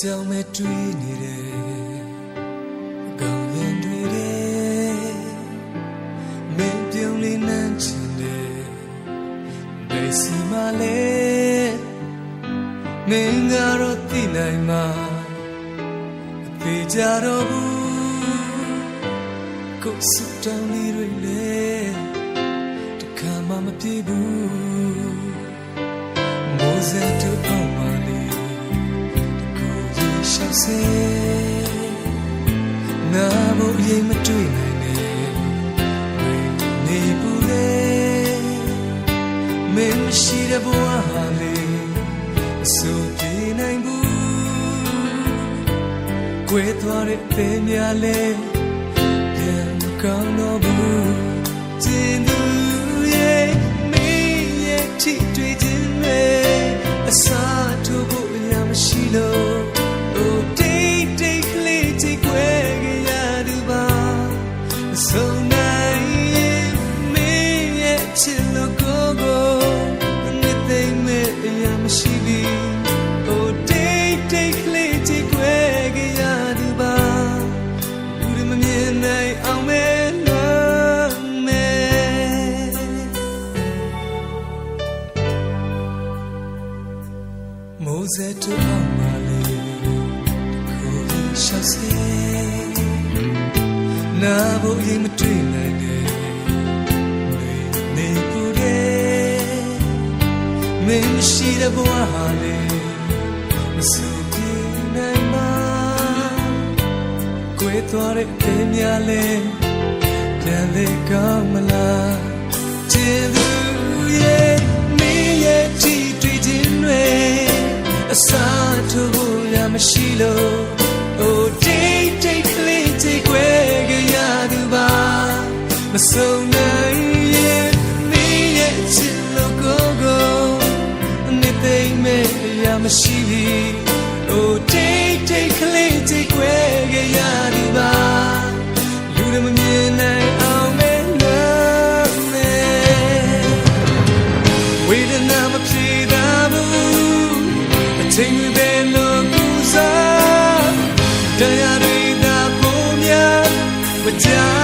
င်းကြောင့်မဲ့တွေ့နေတယ်အကောင်ရင်တွေ့တယ်မင်းပြုံးလေးနမ်းချင်တယ်ဘယ်စီမလဲမင်းကတော့သိနိုင်မှာအသေးကြတော့ဘူးကိုယ်စုတောင်းလေးတွေလေတခါမှမပြေဘူးမိုးစက်တို့ ရှောက်စေနာဖို့ရင်မတွေ့နိုင်နဲ့ဝေနေပူလေမင်းမရှိတဲ့ဘဝဟာလေအစိုးပြေနိုင်ဘူးကွဲသွားတဲ့သင်များလေပြန်မကောင်းတော့ဘူးကျင်သူရဲ့မင်းရဲ့ထိတွေ့ခြင်း မိုးစက်တို့အောင်ပါလေကိုယ်ရှောက်စေနာဖို့ရင်မတွေ့နိုင်နဲ့နေနေပူတယ်မင်းမရှိတဲ့ဘဝဟာလေမစိုးပြေနိုင်မှာကိုယ်သွားတဲ့ပင်များလေပြန်လေကောင်းမလားချစ်သူရဲ့ ဖို့ရမရှိလို့ Oh day day play day ခွဲကြရသူပါမဆုံးနိုင်ရဲ့မင်းရဲ့ချစ်လို့ကိုကိုနေသိမ့်မဲ့ရမရှိဘူး Oh day day play day ခွဲကြရသူပါလူတွေမမြင်နိုင်အောင်မဲလို့မဲဝေဒနာမပြေတာဘူးအချိန် မ